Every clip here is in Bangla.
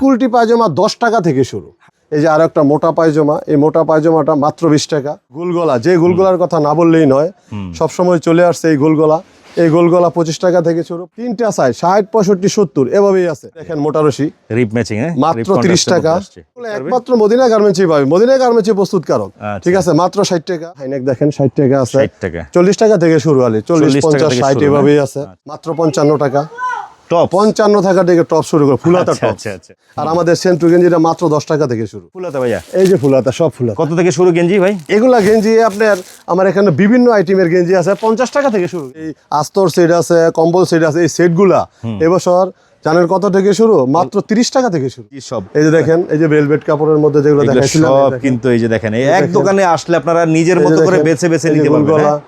কুলটি পায়জামা দশ টাকা থেকে শুরু। এই যে আর একটা মোটা পায়জামা এই মোটা পায়জামাটা মাত্র বিশ টাকা। গোলগলা যে গোলগলার কথা না বললেই নয় সবসময় চলে আসছে এই গোলগলা। এই গোলগলা পঁচিশ টাকা থেকে শুরু। তিনটা সাইজ ষাট পঁয়ষট্টি সত্তর এভাবেই আছে। দেখেন মোটা রশি। রিপ ম্যাচিং হ্যাঁ? মাত্র তিরিশ টাকা। একমাত্র মদিনা গার্মেন্টসই পাবে। মদিনা গার্মেন্টসই প্রস্তুতকারক আচ্ছা। ঠিক আছে? মাত্র ষাট টাকা। হাইনেক দেখেন ষাট টাকা আছে। চল্লিশ টাকা থেকে শুরু আলি। চল্লিশ পঞ্চাশ ষাট এভাবেই আছে। মাত্র পঞ্চান্ন টাকা। টপ পঞ্চান্ন টাকা থেকে টপ শুরু করে ফুলাতা আচ্ছা টপ আচ্ছা আচ্ছা। আর আমাদের সেন্ট্রু গেঞ্জিটা মাত্র দশ টাকা থেকে শুরু। ফুলাতে ভাইয়া? এই যে ফুলাতা সব ফুলাতা। কত থেকে শুরু গেঞ্জি ভাই? এগুলা গেঞ্জি আপনার আমার এখানে বিভিন্ন আইটেমের গেঞ্জি আছে পঞ্চাশ টাকা থেকে শুরু। এই আস্তর সেট আছে কম্বল সেট আছে এই সেটগুলা এবছর জানেন কত থেকে শুরু? মাত্র তিরিশ টাকা থেকে শুরু। সব। এই যে দেখেন এই যে ভেলভেট কাপড়ের মধ্যে যেগুলো দেখাইছিলাম সব কিন্তু এই যে দেখেন এক দোকানে আসলে আপনারা নিজের মতো করে বেছে বেছে নিতে পারবেন। হ্যাঁ?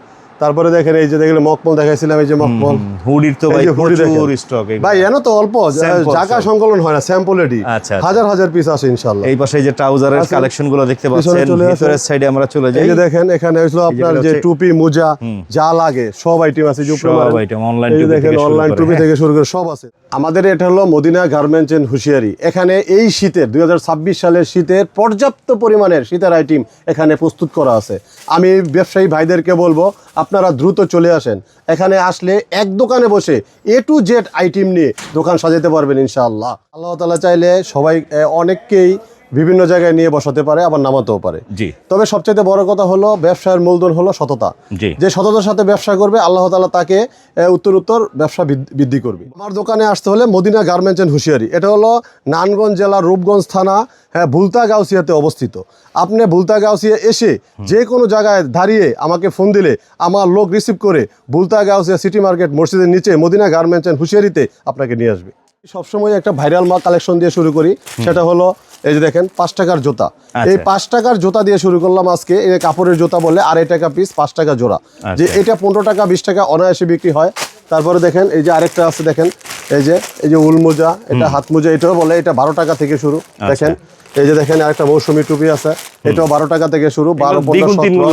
তারপরে দেখেন এই যে দেখলে মকমল দেখাইছিলাম এই যে মকমল। হুডির তো ভাই। প্রচুর স্টক ভাই এন তো অল্প জায়গা সব। সংকলন হয় না স্যাম্পলেরই আচ্ছা, আচ্ছা। হাজার হাজার পিস আসে ইনশাল্লাহ এই পাশে এই যে ট্রাউজারের। কালেকশনগুলো দেখতে পাচ্ছেন ভিতরের সাইডে আমরা চলে যাই এই যে দেখেন এখানে হইল আপনার যে টুপি মোজা যা লাগে সব আইটেম আছে যে উপরে সব এই যে টুপি দেখেন অনলাইন টুপি। থেকে শুরু করে সব আছে। আমাদের এটা হলো মদিনা গার্মেন্টস এন্ড হুশিয়ারি এখানে এই শীতের দুই হাজার ছাব্বিশ সালের শীতের পর্যাপ্ত পরিমাণের শীতের আইটেম এখানে প্রস্তুত করা আছে। আমি ব্যবসায়ী ভাইদেরকে বলব আপনারা দ্রুত চলে আসেন। এখানে আসলে এক দোকানে বসে এ টু জেড আইটেম নিয়ে দোকান সাজাতে পারবেন ইনশাআল্লাহ। আল্লাহ তালা চাইলে সবাই অনেককেই বিভিন্ন জায়গায় নিয়ে বসাতে পারে আবার নামাতেও পারে। জি। তবে সবচেয়ে বড় কথা হলো ব্যবসার মূলধন হলো সততা। জি। যে সততার সাথে ব্যবসা করবে আল্লাহ তালা তাকে উত্তর উত্তর ব্যবসা বৃদ্ধি- করবে। আমার দোকানে আসতে হলে মদিনা গার্মেন্টস এন্ড হুঁশিয়ারি। এটা হলো নানগঞ্জ জেলার রূপগঞ্জ থানা হ্যাঁ ভুলতা গাউসিয়াতে অবস্থিত। আপনি ভুলতা গাউসিয়া এসে যে কোনো জায়গায় দাঁড়িয়ে আমাকে ফোন দিলে আমার লোক রিসিভ করে ভুলতা গাউসিয়া সিটি মার্কেট মসজিদের নিচে মদিনা গার্মেন্টস এন্ড হুঁশিয়ারিতে আপনাকে নিয়ে আসবে। সবসময় একটা ভাইরাল মাল কালেকশন দিয়ে শুরু করি। সেটা হলো এই যে দেখেন পাঁচ টাকার জোতা এই আচ্ছা। পাঁচ টাকার জোতা দিয়ে শুরু করলাম আজকে এই কাপড়ের জোতা বলে আড়াই টাকা পিস পাঁচ টাকা জোড়া যে আচ্ছা। এটা পনেরো টাকা বিশ টাকা অনায়াসে বিক্রি হয় তারপরে দেখেন এই যে আরেকটা আছে দেখেন এই যে এই যে উল মোজা এটা হাত মোজা এটাও বলে এটা বারো টাকা থেকে শুরু আচ্ছা। দেখেন এই যে দেখেন আরেকটা মৌসুমী টুপি আছে। এটাও বারো টাকা থেকে শুরু বারো।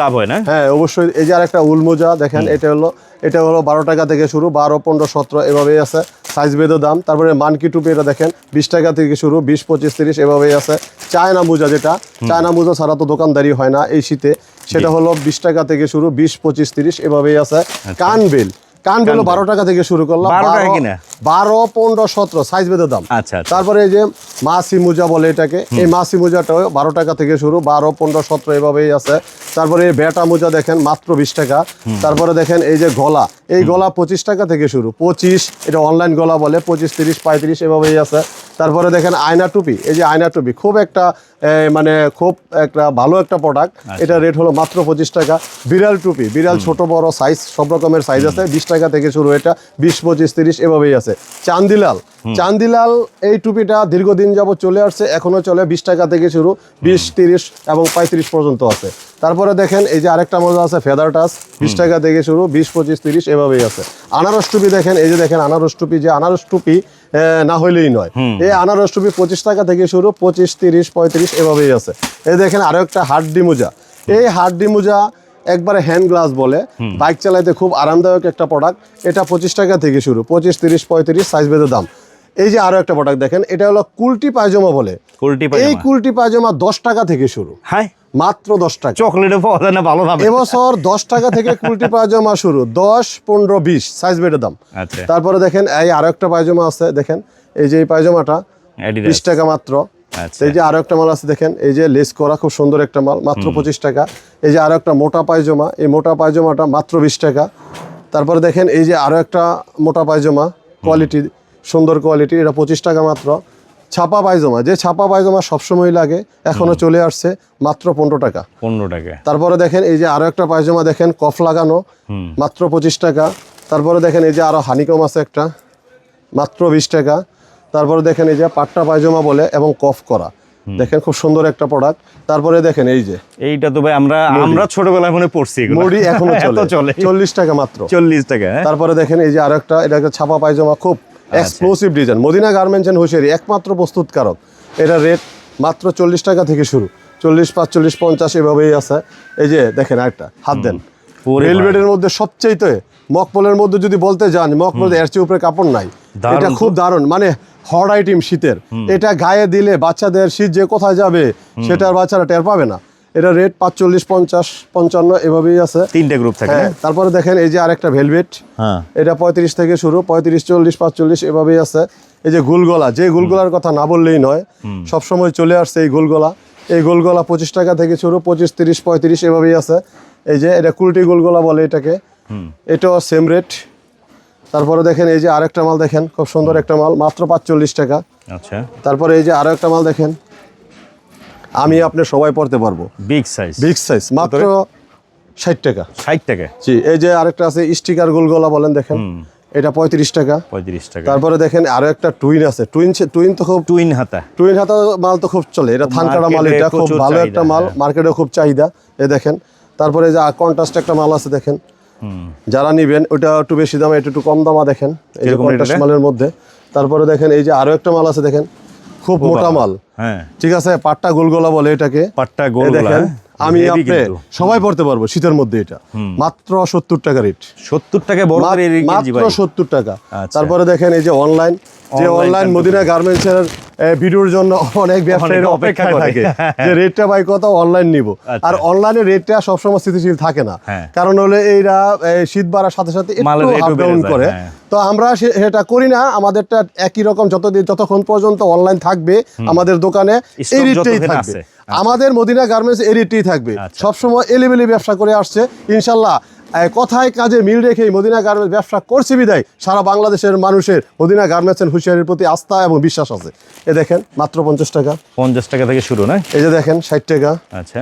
লাভ হয় না? হ্যাঁ অবশ্যই। এই যে আরেকটা উল মোজা দেখেন এটা হলো এটা হলো বারো টাকা থেকে শুরু বারো পনেরো সতেরো এভাবেই আছে। সাইজ বেঁধে দাম। তারপরে মানকি টুপি এটা দেখেন বিশ টাকা থেকে শুরু বিশ পঁচিশ তিরিশ এভাবেই আছে। চায়না মোজা যেটা চায়না মোজা ছাড়া তো দোকানদারি হয় না এই শীতে। সেটা হলো বিশ টাকা থেকে শুরু বিশ পঁচিশ তিরিশ এভাবেই আছে। কানবেল কানবেলও বারো টাকা থেকে শুরু করলাম। 12 টাকা কিনা? বারো পনেরো সতেরো সাইজ বেঁধে দাম। আচ্ছা আচ্ছা। তারপরে এই যে মাসি মোজা বলে এটাকে এই মাসি মোজাটাও বারো টাকা থেকে শুরু বারো পনেরো সতেরো এভাবেই আছে। তারপরে এই বেটা মোজা দেখেন মাত্র বিশ টাকা। তারপরে দেখেন এই যে গলা এই গলা পঁচিশ টাকা থেকে শুরু। পঁচিশ এটা অনলাইন গলা বলে পঁচিশ তিরিশ পঁয়ত্রিশ এভাবেই আছে। তারপরে দেখেন আয়না টুপি এই যে আয়না টুপি খুব একটা মানে খুব একটা ভালো একটা প্রোডাক্ট এটা রেট হলো মাত্র পঁচিশ টাকা। বিড়াল টুপি। বিড়াল ছোট বড় সাইজ সব রকমের সাইজ আছে। বিশ টাকা থেকে শুরু এটা। বিশ পঁচিশ তিরিশ এভাবেই আছে। চান্দিলাল। চান্দিলাল এই টুপিটা দীর্ঘদিন যাবত চলে আসছে। এখনও চলে বিশ টাকা থেকে শুরু। বিশ তিরিশ এবং পঁয়ত্রিশ পর্যন্ত আছে। তারপরে দেখেন এই যে আরেকটা মজা আছে ফেদার টাচ বিশ টাকা থেকে শুরু। বিশ পঁচিশ তিরিশ এভাবেই আছে। আনারস টুপি দেখেন এই যে দেখেন আনারস টুপি যে আনারস টুপি না হইলেই নয়। এই আনারস টুপি পঁচিশ টাকা থেকে শুরু পঁচিশ তিরিশ পঁয়ত্রিশ এভাবেই আছে। এই দেখেন আরও একটা হাড্ডি মোজা। এই হাড্ডি মোজা একবারে হ্যান্ড গ্লাস বলে বাইক চালাইতে খুব আরামদায়ক একটা প্রোডাক্ট এটা পঁচিশ টাকা থেকে শুরু পঁচিশ তিরিশ পঁয়ত্রিশ সাইজ বেঁধে দাম। এই যে আরও একটা প্রোডাক্ট দেখেন এটা হলো কুলটি পায়জামা বলে। কোয়ালিটি এই কুলটি পায়জামা দশ টাকা থেকে শুরু। হাই মাত্র দশ টাকা। চকলেটে পাওয়া যায় না ভালো ভাবে এবছর দশ টাকা থেকে কুলটি পায়জামা শুরু। দশ পনেরো বিশ সাইজ বেডের দাম। আচ্ছা। তারপরে দেখেন এই আরও একটা পায়জামা আছে দেখেন এই যে এই পায়জামাটা বিশ টাকা মাত্র। আচ্ছা। এই যে আরও একটা মাল আছে দেখেন এই যে লেস করা খুব সুন্দর একটা মাল মাত্র পঁচিশ টাকা। এই যে আরও একটা মোটা পায়জামা এই মোটা পায়জামাটা মাত্র বিশ টাকা। তারপরে দেখেন এই যে আরও একটা মোটা পায়জামা কোয়ালিটি সুন্দর কোয়ালিটি এটা পঁচিশ টাকা মাত্র। ছাপা পায়জামা যে ছাপা পায়জামা সবসময় লাগে এখনও চলে আসছে মাত্র পনেরো টাকা। পনেরো টাকা। তারপরে দেখেন এই যে আরও একটা পায়জামা দেখেন কফ লাগানো মাত্র পঁচিশ টাকা। তারপরে দেখেন এই যে আরও হানিকম আছে একটা মাত্র বিশ টাকা। তারপরে দেখেন এই যে পাট্টা পায়জামা বলে এবং কফ করা। দেখেন খুব সুন্দর একটা প্রোডাক্ট তারপরে দেখেন এই যে। এইটা তো ভাই আমরা আমরা ছোটবেলায় মনে পড়ছি এগুলো। মুড়ি এখনও চলে। চলে। চল্লিশ টাকা মাত্র। চল্লিশ টাকা হ্যাঁ? তারপরে দেখেন এই যে আরও একটা এটা একটা ছাপা পায়জামা খুব exclusive design Madina garments and হুশিয়ারি একমাত্র প্রস্তুতকারক। এটা রেট মাত্র চল্লিশ টাকা থেকে শুরু। চল্লিশ পাঁচচল্লিশ পঞ্চাশ এভাবেই আছে। এই যে দেখেন আরেকটা হাত দেন। রেলওয়েটের মধ্যে সবচেয়ে মকপলের মধ্যে যদি বলতে যান মকপল এর চেয়ে উপরে কাপড় নাই। এটা খুব দারুণ। মানে হট আইটেম শীতের। এটা গায়ে দিলে বাচ্চাদের শীত যে কোথায় যাবে সেটার বাচ্চারা টের পাবে না। এটা রেট পাঁচচল্লিশ পঞ্চাশ পঞ্চান্ন এভাবেই আছে। তিনটে গ্রুপ থাকে হ্যাঁ তারপরে দেখেন এই যে আরেকটা ভেলভেট হ্যাঁ। এটা পঁয়ত্রিশ থেকে শুরু পঁয়ত্রিশ চল্লিশ পাঁচচল্লিশ এভাবেই আছে। এই যে গুলগলা যে গুলগলার কথা না বললেই নয় সবসময় চলে আসছে এই গোলগলা। এই গোলগলা পঁচিশ টাকা থেকে শুরু পঁচিশ তিরিশ পঁয়ত্রিশ এভাবেই আছে। এই যে এটা কুলটি গোলগলা বলে এটাকে। এটাও সেম রেট তারপরে দেখেন এই যে আরেকটা মাল দেখেন খুব সুন্দর একটা মাল মাত্র পাঁচচল্লিশ টাকা। আচ্ছা। তারপরে এই যে আরও একটা মাল দেখেন। আমি আপনি সবাই পড়তে পারব। বিগ সাইজ বিগ সাইজ মাত্র ষাট টাকা। ষাট টাকা? জি এই যে আরেকটা আছে স্টিকার গোলগলা বলেন দেখেন। এটা পঁয়ত্রিশ টাকা। পঁয়ত্রিশ টাকা। তারপরে দেখেন আরও একটা টুইন আছে। টুইন টুইন তো খুব টুইন হাতা। টুইন হাতা মাল তো খুব চলে। এটা থানকাটা মাল Market এ এটা খুব ভালো একটা মাল হ্যাঁ। মার্কেটে খুব চাহিদা। এ দেখেন তারপরে যে কন্ট্রাস্ট একটা মাল আছে দেখেন। যারা নিবেন ওটা একটু বেশি দামে একটু কম দামা দেখেন। এই যে কন্ট্রাস্ট মালের মধ্যে। তারপরে দেখেন এই যে আরও একটা মাল আছে দেখেন। খুব মোটা মাল। হ্যাঁ। ঠিক আছে? পাট্টা গোলগোলা বলে এটাকে। পাট্টা দেখেন আমি আপনি সবাই পড়তে পারব শীতের মধ্যে এটা। মাত্র সত্তর টাকা রেট সত্তর টাকা বড় মাত্র সত্তর টাকা। আচ্ছা। তারপরে দেখেন এই যে অনলাইন যে অনলাইন মদিনা গার্মেন্টস এর ভিডিওর জন্য অনেক ব্যবসায়ীরা অপেক্ষা থাকে। যে রেটটা ভাই কত? অনলাইন নিব। আচ্ছা। আর অনলাইনে রেটটা সবসময় স্থিতিশীল থাকে না। হ্যাঁ। কারণ হলে এইরা শীত বাড়ার সাথে সাথে একটু ডাউন করে। হ্যাঁ। তো আমরা সেটা করি না। আমাদেরটা একই রকম যতদিন যতক্ষণ পর্যন্ত অনলাইন থাকবে আমাদের দোকানে এই রেটটাই থাকবে। আমাদের মদিনা গার্মেন্টস এই রেটটাই থাকবে। আচ্ছা। সবসময় এলিবেলি ব্যবসা করে আসছে। ইনশাল্লাহ কথায় কাজে মিল রেখে মদিনা গার্মেন্টস ব্যবসা করছে বিদায়। সারা বাংলাদেশের মানুষের মদিনা গার্মেন্টসের হুঁশিয়ারির প্রতি আস্থা এবং বিশ্বাস আছে। এ দেখেন মাত্র পঞ্চাশ টাকা। পঞ্চাশ টাকা থেকে শুরু না? এই যে দেখেন ষাট টাকা। আচ্ছা।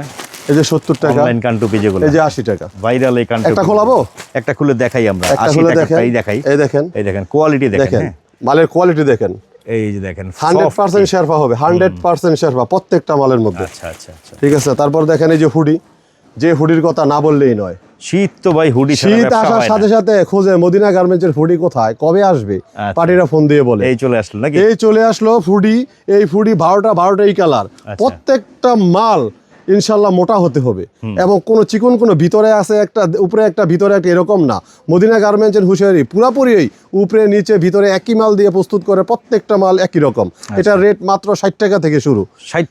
এই যে সত্তর টাকা। অনলাইন কান্টুপি যেগুলো। এই যে আশি টাকা। ভাইরাল এই কান্টুপি। একটা খোলাবো? একটা খুলে দেখাই আমরা। একটা খুলে দেখেন। দেখাই। এই দেখেন। এই দেখেন কোয়ালিটি দেখেন দেখেন হ্যাঁ। মালের কোয়ালিটি দেখেন। এই যে দেখেন হান্ড্রেড পার্সেন্ট শেরফা হবে হান্ড্রেড পার্সেন্ট শেরফা প্রত্যেকটা মালের মধ্যে। আচ্ছা আচ্ছা আচ্ছা। ঠিক আছে তারপর দেখেন এই যে হুডি। যে হুডির কথা না বললেই নয়। শীত তো ভাই হুডি শীত আসার সাথে সাথে খোঁজে মদিনা গার্মেন্টসের ফুডি কোথায়? কবে আসবে? আচ্ছা। পার্টিরা ফোন দিয়ে বলে। এই চলে আসলো নাকি? এই চলে আসলো ফুডি এই ফুডি বারোটা বারোটা এই কালার আচ্ছা। প্রত্যেকটা মাল ইনশাল্লাহ মোটা হতে হবে। এবং কোনো চিকন কোনো ভিতরে আছে একটা উপরে একটা ভিতরে একটা এরকম না। মদিনা গার্মেন্টসের হুঁশিয়ারি পুরাপুরি উপরে নিচে ভিতরে একই মাল দিয়ে প্রস্তুত করে প্রত্যেকটা মাল একই রকম। আচ্ছা। এটা রেট মাত্র ষাট টাকা থেকে শুরু। ষাট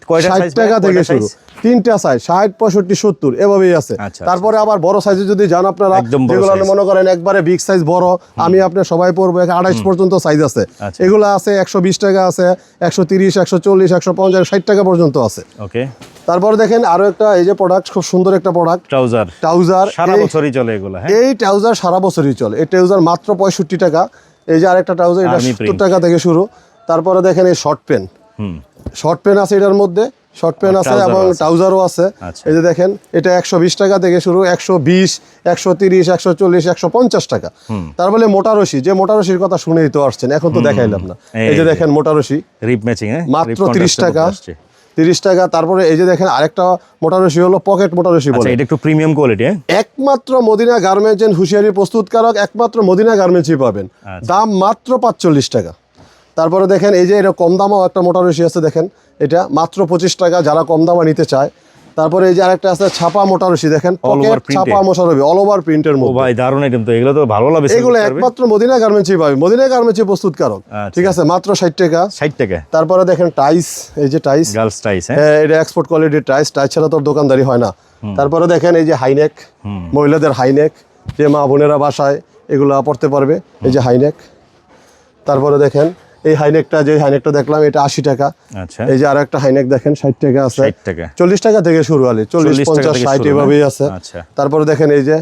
টাকা থেকে শুরু। তিনটা সাইজ ষাট পঁয়ষট্টি সত্তর এভাবেই আছে। আচ্ছা, তারপরে আবার বড় সাইজে যদি যান আপনারা যেগুলো মনে করেন একবারে বিগ সাইজ বড় আমি আপনার সবাই পড়ব আড়াইশ পর্যন্ত সাইজ আছে। আচ্ছা। এগুলো আছে একশো বিশ টাকা আছে একশো তিরিশ একশো চল্লিশ একশো পঞ্চাশ ষাট টাকা পর্যন্ত আছে। ওকে তারপরে দেখেন আরও একটা এই যে প্রোডাক্ট খুব সুন্দর একটা প্রোডাক্ট ট্রাউজার ট্রাউজার সারা বছরই চলে এগুলো হ্যাঁ? এই ট্রাউজার সারা বছরই চলে। এই ট্রাউজার মাত্র পঁয়ষট্টি টাকা। এই যে আরেকটা ট্রাউজার এটা সত্তর। টাকা থেকে শুরু। তারপরে দেখেন এই short pen hmm. Short pen আছে এটার মধ্যে। শর্ট পেন আর আছে এবং ট্রাউজারও আছে। আচ্ছা। এই যে দেখেন এটা একশো বিশ টাকা থেকে শুরু একশো বিশ একশো তিরিশ একশো চল্লিশ একশো পঞ্চাশ টাকা। তার বলে মোটা রশি যে মোটা রশির কথা শুনেই তো আসছেন এখন তো দেখাইলাম না। এই যে। দেখেন মোটা রশি। রিপ ম্যাচিং হ্যাঁ? মাত্র তিরিশ টাকা। তিরিশ টাকা তারপরে এই যে দেখেন আরেকটা মোটা রশি হলো পকেট মোটা রশি আচ্ছা বলে। এটা একটু প্রিমিয়াম কোয়ালিটি একমাত্র মদিনা গার্মেন্টস এন্ড হুশিয়ারি প্রস্তুতকারক একমাত্র মদিনা গার্মেন্টসই পাবেন। আচ্ছা। দাম মাত্র পাঁচচল্লিশ টাকা। তারপরে দেখেন এই যে এটা কম দামও একটা মোটা রশি আছে দেখেন। এটা মাত্র পঁচিশ টাকা যারা কম দামে নিতে চায় তারপরে এই যে আরেকটা আছে ছাপা মোটা রশি দেখেন। ছাপা মোটা রবি অল ওভার প্রিন্টের মধ্যে। ভাই দারুণ আইটেম তো এগুলো তো ভালো লাগবে এগুলো একমাত্র মদিনা গার্মেন্টসই পাবে। মদিনা গার্মেন্টসই প্রস্তুতকারক। আচ্ছা। ঠিক আছে মাত্র ষাট টাকা। ষাট টাকা। তারপরে দেখেন টাইস এই যে টাইস গার্লস টাইস হ্যাঁ? এটা এক্সপোর্ট কোয়ালিটির টাইস টাইস ছাড়া তোর দোকানদারি হয় না। তারপরে দেখেন এই যে হাইনেক মহিলাদের হাইনেক যে মা বোনেরা বাসায় এগুলো পড়তে পারবে এই যে হাইনেক তারপরে দেখেন এই হাইনেকটা যে হাইনেকটা দেখলাম এটা আশি টাকা। আচ্ছা। এই যে আর একটা হাইনেক দেখেন ষাট টাকা আছে। চল্লিশ টাকা থেকে শুরু হলে চল্লিশ পঞ্চাশ ষাট এভাবেই আছে। আচ্ছা। তারপরে দেখেন এই যে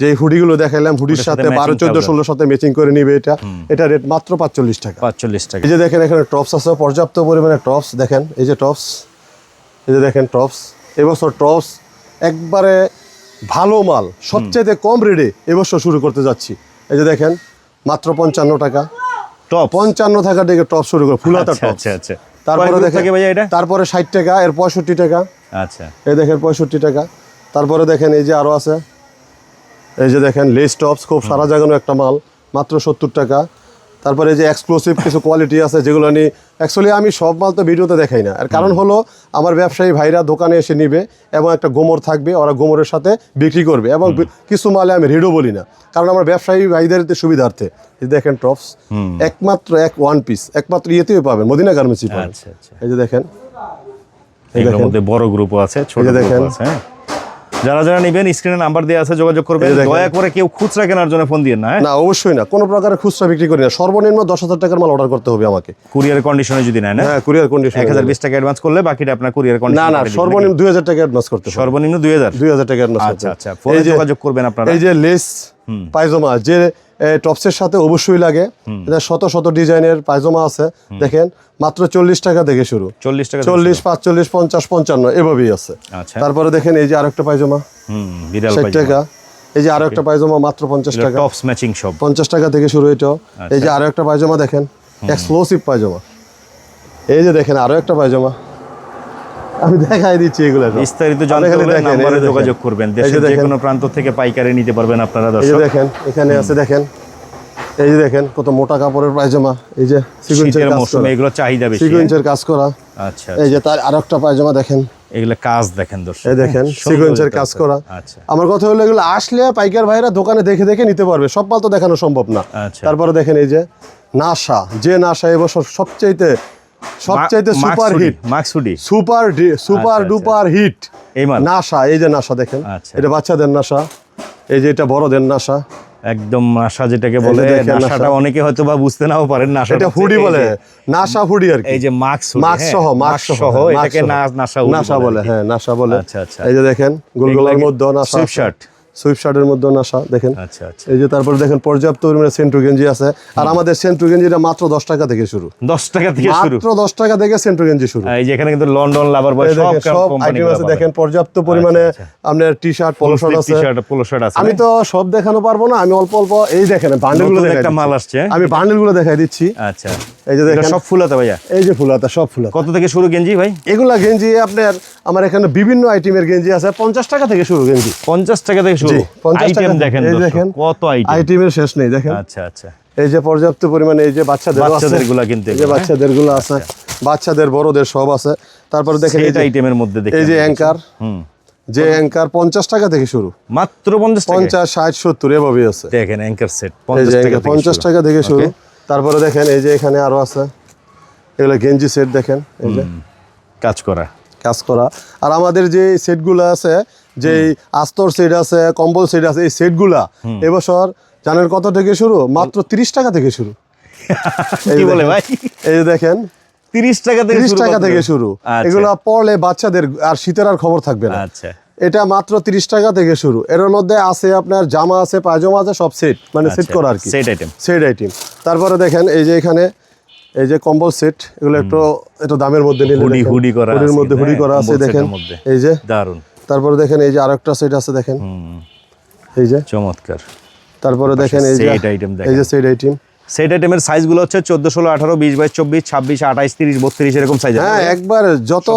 যে হুডিগুলো দেখাইলাম হুডির সাথে বারো চোদ্দ ষোলো সাথে ম্যাচিং করে নিবে এটা। এটা রেট মাত্র পাঁচচল্লিশ টাকা। পাঁচচল্লিশ টাকা। এই যে দেখেন এখানে টপস আছে পর্যাপ্ত পরিমাণে টপস দেখেন এই যে টপস এই যে দেখেন টপস এবছর টপস একবারে ভালো মাল সবচেয়ে কম রেটে এবছর শুরু করতে যাচ্ছি। এই যে দেখেন মাত্র পঞ্চান্ন টাকা। টপ পঞ্চান্ন টাকা থেকে টপ শুরু করে ফুল হাতা টপ আচ্ছা আচ্ছা। তারপরে দেখে group দেখেন এটা? তারপরে ষাট টাকা এর পঁয়ষট্টি টাকা। আচ্ছা। এই দেখেন পঁয়ষট্টি টাকা। তারপরে দেখেন এই যে আরও আছে। এই যে দেখেন লেস টপস খুব সারা জাগানো একটা মাল মাত্র সত্তর টাকা। তারপরে যে এক্সক্লুসিভ কিছু কোয়ালিটি আছে যেগুলো নিয়ে অ্যাকচুয়ালি আমি সব মাল তো ভিডিওতে দেখাই না। আর কারণ হলো আমার ব্যবসায়ী ভাইরা দোকানে এসে নিবে এবং একটা গোমর থাকবে ওরা গোমরের সাথে বিক্রি করবে এবং কিছু মালে আমি রেডও বলি না। কারণ আমার ব্যবসায়ী ভাইদের সুবিধার্থে দেখেন টপস একমাত্র এক ওয়ান পিস একমাত্র ইয়েতেই পাবেন মদিনা গার্মেন্টসই পাবেন। আচ্ছা আচ্ছা। এই যে দেখেন মধ্যে বড় গ্রুপও আছে ছোট দেখেন। যারা যারা নেবেন স্ক্রিনে নাম্বার দেওয়া আছে যোগাযোগ করবেন। দয়া করে কেউ খুচরা কেনার জন্য ফোন দিয়ে না হ্যাঁ? না অবশ্যই না। কোনো প্রকারের খুচরা বিক্রি করি না। সর্বনিম্ন দশ হাজার টাকার মাল অর্ডার করতে হবে আমাকে। কুরিয়ার কন্ডিশনে যদি নেয় না হ্যাঁ কুরিয়ার কন্ডিশন এক হাজার বিশ টাকা অ্যাডভান্স করলে বাকিটা আপনার কুরিয়ার না কন্ডিশন না সর্বনিম্ন দুই হাজার টাকা অ্যাডভান্স করতে হবে। সর্বনিম্ন দুই হাজার? দুই হাজার টাকা অ্যাডভান্স আচ্ছা আচ্ছা ফোনে যোগাযোগ করবেন আপনারা। এই যে লেস পায়জামা যে টপসের সাথে অবশ্যই লাগে। এটা শত শত ডিজাইনের পায়জামা আছে। দেখেন মাত্র চল্লিশ টাকা থেকে শুরু। চল্লিশ টাকা চল্লিশ পাঁচচল্লিশ পঞ্চাশ পঞ্চান্ন এভাবেই আছে। আচ্ছা। তারপরে দেখেন এই যে আরেকটা পায়জামা। হুম ষাট টাকা। এই যে আরও একটা পায়জামা মাত্র পঞ্চাশ টাকা। টপস ম্যাচিং সব। পঞ্চাশ টাকা থেকে শুরু এটাও আচ্ছা। এই যে আরও একটা পায়জামা দেখেন এক্সক্লুসিভ পায়জামা। এই যে দেখেন আরও একটা পায়জামা। আমি দেখাই দিচ্ছি এগুলো বিস্তারিত জানতে হলে নাম্বারে। যোগাযোগ করবেন। দেশের যে কোনো প্রান্ত থেকে পাইকারি নিতে পারবেন আপনারা দর্শক। দেখেন এখানে আছে দেখেন। এই যে দেখেন কত মোটা কাপড়ের পায়জামা। এই যে সিকুয়েন্সের কাজ করা। এগুলো চাহিদা বেশি হ্যাঁ? সিকুয়েন্সের কাজ করা। আচ্ছা এই যে তার আরও একটা পায়জামা দেখেন। এগুলো কাজ দেখেন দর্শক। এই দেখেন সিকুয়েন্সের কাজ করা। আচ্ছা। আমার কথা হলো এগুলো আসলে পাইকার ভাইরা দোকানে দেখে দেখে নিতে পারবে। সব মাল তো দেখানো সম্ভব না। আচ্ছা। তারপরে দেখেন এই যে নাসা যে নাসা এবছর সবচাইতে সবচাইতে সুপার হিট মাকসুডি সুপার সুপার ডুপার হিট এই নাসা এই যে নাসা দেখেন। আচ্ছা। এটা বাচ্চাদের নাসা। এই যে এটা বড়দের নাসা। একদম নাসা যেটাকে বলে নাসাটা নাসা। অনেকে হয়তো বা বুঝতে নাও পারেন নাসা এটা হুডি বলে। নাসা হুডি আর কি। এই যে মাক্স মাস্ক সহ মাস্ক সহ এটাকে না- নাসা নাসা বলে হ্যাঁ নাসা বলে। আচ্ছা, আচ্ছা। এই যে দেখেন গোলগোলার মধ্যে নাসা শার্ট সুইফট শার্টের মধ্যে নাসা দেখেন। আচ্ছা আচ্ছা। এই যে তারপরে দেখেন পর্যাপ্ত পরিমাণে সেন্ট্রু গেঞ্জি আছে। আর আমাদের সেন্ট্রু গেঞ্জিটা মাত্র দশ টাকা থেকে শুরু। দশ টাকা থেকে শুরু? মাত্র দশ টাকা থেকে সেন্ট্রু গেঞ্জি শুরু। এই কিন্তু লন্ডন লাভার বয় সব সব আইটেম আছে। দেখেন পর্যাপ্ত পরিমাণে আচ্ছা, আপনার টি শার্ট পোলো শার্ট আছে। টি শার্ট পোলো শার্ট আছে। আমি তো সব দেখানো পারব না। আমি অল্প অল্প এই দেখেন বান্ডেলগুলো নতুন দেখাই একটা মাল আসছে। আমি বান্ডেলগুলো দেখাই দিচ্ছি। আচ্ছা। এই যে দেখেন। সব ফুল আছে ভাইয়া? এই যে ফুলাতা সব ফুলাতা কত থেকে শুরু গেঞ্জি ভাই? এগুলা গেঞ্জি আপনার আমার এখানে বিভিন্ন আইটেমের গেঞ্জি আছে। পঞ্চাশ টাকা থেকে শুরু গেঞ্জি। পঞ্চাশ টাকা থেকে শুরু? জি, 50 টাকা দেখেন এই দেখেন। কত আইটেম আইটেমের শেষ নেই দেখেন। আচ্ছা আচ্ছা। এই যে পর্যাপ্ত পরিমাণে এই যে বাচ্চাদের বাচ্চাদেরগুলা কিন্তু এই যে হ্যাঁ? বাচ্চাদেরগুলো আছে। বাচ্চাদের বড়দের সব আছে। তারপরে দেখেন এই আইটেমের মধ্যে দেখেন এই যে অ্যাঙ্কার হুম। যে অ্যাঙ্কার পঞ্চাশ টাকা থেকে শুরু। মাত্র পঞ্চাশ পঞ্চাশ ষাট সত্তর এভাবেই আছে। দেখেন অ্যাঙ্কার সেট পঞ্চাশ টাকা থেকে শুরু। তারপরে দেখেন এই যে এখানে আরও আছে। এগুলো গেঞ্জি সেট দেখেন এই যে। কাজ করা। কাজ করা। আর আমাদের যে সেটগুলো আছে যে আস্তর সেট আছে কম্বল সেট আছে এই সেটগুলা এবছর জানেন কত থেকে শুরু? মাত্র তিরিশ টাকা থেকে শুরু। কি বলে ভাই? এই যে দেখেন তিরিশ টাকা তিরিশ টাকা থেকে শুরু। আচ্ছা, এগুলো পড়লে বাচ্চাদের আর শীতের আর খবর থাকবে না। আচ্ছা। এটা মাত্র তিরিশ টাকা থেকে শুরু। এর মধ্যে আছে আপনার জামা আছে পায়জামা আছে সব সেট মানে সেট আচ্ছা, করা আর কি। set item। সেট আইটেম তারপরে দেখেন এই যে এখানে এই যে কম্বল সেট এগুলো একটু একটু দামের মধ্যে নিলে হুডি- হুডি করা হুডির মধ্যে হুডি হ্যাঁ, করা আছে দেখেন। এই যে দারুণ তারপরে দেখেন এই যে আরেকটা সেট আছে দেখেন। এই যে চমৎকার। তারপরে দেখেন এই যে। এই যে সেট আইটেম সেট আইটেমের সাইজগুলো হচ্ছে চোদ্দ ষোলো আঠারো বিশ বাইশ চব্বিশ ছাব্বিশ আঠাইশ তিরিশ বত্রিশ এরকম সাইজ হ্যাঁ একবার যত।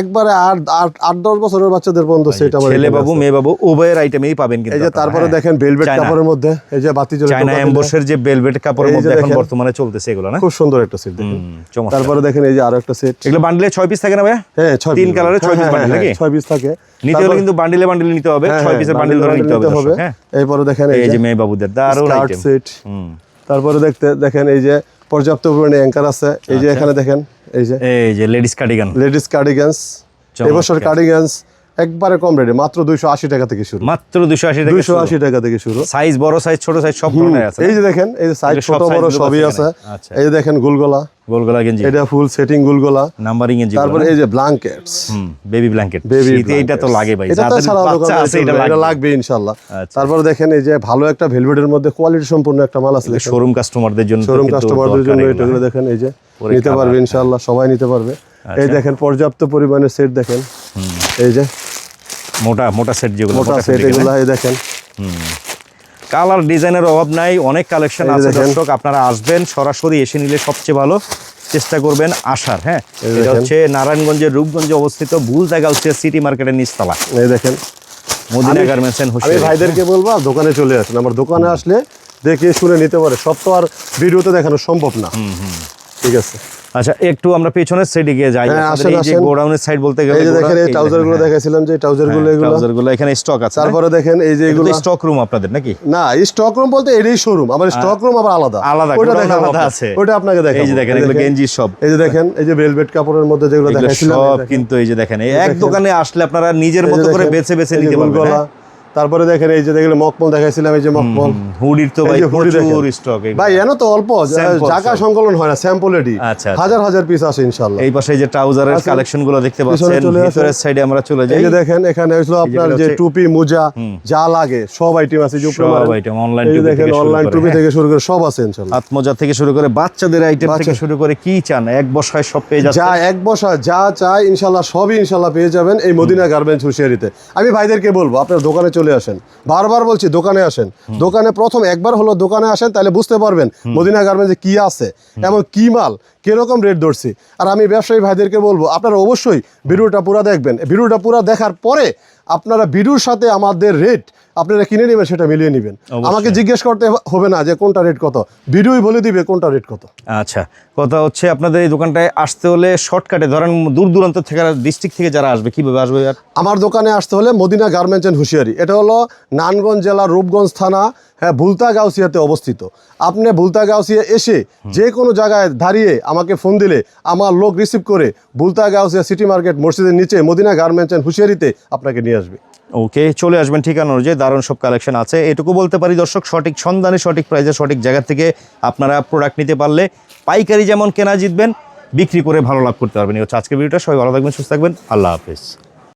একবারে আট আট- দশ বছরের বাচ্চাদের পর্যন্ত সেট আমার ছেলে বাবু মেয়ে বাবু উভয়ের আইটেমেই পাবেন কিন্তু এই যে তারপরে হ্যাঁ। দেখেন বেলভেট কাপড়ের মধ্যে এই যে বাতি জ্বলে চায়না। এম্বসের যে বেলভেট কাপড়ের মধ্যে এখন বর্তমানে চলতেছে এগুলো না? খুব সুন্দর একটা সেট দেখেন। তারপরে দেখেন এই যে আরও একটা সেট এগুলো বান্ডিলে ছয় পিস থাকে না ভাইয়া? হ্যাঁ ছয় তিন। কালারে ছয় পিস হ্যাঁ, বান্ডিল হ্যাঁ, নাকি? ছয় পিস থাকে। নিতে হলে কিন্তু বান্ডিলে বান্ডিলে নিতে হবে। ছয় পিসের বান্ডিল ধরে নিতে হবে। হ্যাঁ। এরপরে দেখেন এই যে মেয়ে বাবুদের দারুণ আইটেম সেট হুম। তারপরে দেখতে দেখেন এই যে পর্যাপ্ত পরিমাণে অ্যাঙ্কার আছে এই আচ্ছা। যে এখানে দেখেন এই যে এই যে লেডিস কার্ডিগান লেডিস কার্ডিগান্স। এবছর কার্ডিগান্স একবারে কম রেটে মাত্র দুইশো আশি টাকা থেকে শুরু। মাত্র দুশো আশি দুইশো আশি টাকা থেকে শুরু। সাইজ বড় সাইজ ছোট সাইজ সব ধরনের আছে। এই যে দেখেন এই যে সাইজ ছোট বড় সবই আছে। আচ্ছা। এই যে দেখেন গুলগোলা। গোলগলা গেঞ্জি। এটা ফুল সেটিং গুলগোলা। নাম্বারিং গেঞ্জি তারপরে এই যে ব্ল্যাঙ্কেটস বেবি ব্ল্যাঙ্কেট বেবি এটা তো লাগে ভাই এটা সারা বাচ্চা আছে এটা লাগবে। লাগবে ইনশাআল্লাহ। আচ্ছা। তারপরে দেখেন এই যে ভালো একটা ভেলভেটের মধ্যে কোয়ালিটি সম্পূর্ণ একটা মাল আছে শোরুম কাস্টমারদের জন্য শোরুম কাস্টমারদের জন্য এটাগুলো। দেখেন এই যে নিতে পারবে ইনশাআল্লাহ সবাই নিতে পারবে। এই আচ্ছা। দেখেন পর্যাপ্ত পরিমাণে সেট দেখেন। এই যে। মোটা মোটা সেট যেগুলো মোটা সেট এগুলো এই দেখেন। কালার ডিজাইনের অভাব নাই অনেক কালেকশন আছে দর্শক আপনারা আসবেন সরাসরি এসে নিলে সবচেয়ে ভালো চেষ্টা করবেন আসার হ্যাঁ? এটা হচ্ছে নারায়ণগঞ্জের রূপগঞ্জে অবস্থিত ভুল জায়গা হচ্ছে সিটি মার্কেটের নিচতলা। এই দেখেন। মদিনা গার্মেন্টস এন্ড হোসেন ভাইদেরকে বলব দোকানে চলে আসেন। আমার দোকানে আসলে দেখে শুনে নিতে পারে। সব তো আর ভিডিওতে দেখানো সম্ভব না। ঠিক আছে আচ্ছা একটু আমরা পেছনের সাইডে গিয়ে যাই হ্যাঁ, এই যে গোডাউনের সাইড বলতে গেলে এই যে দেখেন এই ট্রাউজারগুলো হ্যাঁ, দেখাইছিলাম যে ট্রাউজারগুলো হ্যাঁ, এগুলো trouser গুলো এখানে স্টক আছে তারপরে দেখেন এই যে এগুলো স্টক রুম আপনাদের নাকি না এই স্টক রুম বলতে এটাই শোরুম আমার স্টক রুম আবার আলাদা আলাদা, গোডাউন দেখাবো আলাদা। আছে। ওইটা আপনাকে দেখাবো এই যে দেখেন এগুলো দেখেন। গেঞ্জি সব এই যে দেখেন এই যে ভেলভেট কাপড়ের মধ্যে যেগুলো দেখাইছিলাম সব কিন্তু এই যে দেখেন এই এক দোকানে আসলে আপনারা নিজের মতো করে বেছে বেছে নিতে পারবেন। হ্যাঁ? তারপরে দেখেন এই যে দেখলে মকমল দেখাইছিলাম এই যে মকমল। হুডির তো ভাই। প্রচুর স্টক ভাই এন তো অল্প জায়গা সংকলন হয় না স্যাম্পল আচ্ছা, আচ্ছা। হাজার হাজার পিস আসে ইনশাল্লাহ এই পাশে এই যে ট্রাউজারের। কালেকশনগুলো দেখতে পাচ্ছেন ভিতরের সাইডে আমরা চলে যাই এই যে দেখেন এখানে হইল আপনার যে টুপি মোজা যা লাগে সব আইটেম আছে যে উপরে সব এই যে টুপি দেখেন থেকে অনলাইন টুপি হ্যাঁ। থেকে শুরু করে সব আছে ইনশাল্লাহ হাত মোজা থেকে শুরু করে বাচ্চাদের আইটেম থেকে শুরু করে কি চান? এক বসায় সব পেয়ে যাচ্ছে। যা এক বসা যা চাই ইনশাল্লাহ সবই ইনশাল্লাহ পেয়ে যাবেন এই মদিনা গার্মেন্টস হুশিয়ারিতে। আমি ভাইদেরকে বলব আপনার দোকানে চলে আসেন। বারবার বলছি দোকানে আসেন। দোকানে প্রথম একবার হলো দোকানে আসেন তাহলে বুঝতে পারবেন মদিনা গার্মেন্টসে কি আছে এবং কি মাল কীরকম রেট ধরছি। আর আমি ব্যবসায়ী ভাইদেরকে বলব আপনারা অবশ্যই ভিডিওটা পুরো দেখবেন। ভিডিওটা পুরো দেখার পরে আপনারা ভিডিওর সাথে আমাদের রেট আপনারা কিনে নেবেন সেটা মিলিয়ে নেবেন। আমাকে জিজ্ঞেস করতে হবে না যে কোনটা রেট কত। ভিডিওই বলে দিবে কোনটা রেট কত। আচ্ছা কথা হচ্ছে আপনাদের এই দোকানটায় আসতে হলে শর্টকাটে ধরেন দূর দূরান্ত থেকে ডিস্ট্রিক্ট থেকে যারা আসবে কীভাবে আসবে আমার দোকানে আসতে হলে মদিনা গার্মেন্টস অ্যান্ড হুঁশিয়ারি এটা হলো নানগঞ্জ জেলার রূপগঞ্জ থানা হ্যাঁ ভুলতা গাউসিয়াতে অবস্থিত। আপনি ভুলতা গাউসিয়া এসে যে কোনো জায়গায় দাঁড়িয়ে আমাকে ফোন দিলে আমার লোক রিসিভ করে ভুলতা গাউসিয়া সিটি মার্কেট মসজিদের নিচে মদিনা গার্মেন্টস অ্যান্ড হুঁশিয়ারিতে আপনাকে নিয়ে আসবে। ওকে চলে আসবেন ঠিকানা অনুযায়ী, দারুণ সব কালেকশন আছে। এটুকু বলতে পারি দর্শক, সঠিক সন্ধানে, সঠিক প্রাইসে সঠিক জায়গা থেকে আপনারা প্রোডাক্ট নিতে পারলে পাইকারি যেমন কেনা জিতবেন, বিক্রি করে ভালো লাভ করতে পারবেন। এই আজকের ভিডিওটা সবাই ভালো থাকবেন, সুস্থ থাকবেন। আল্লাহ হাফিজ।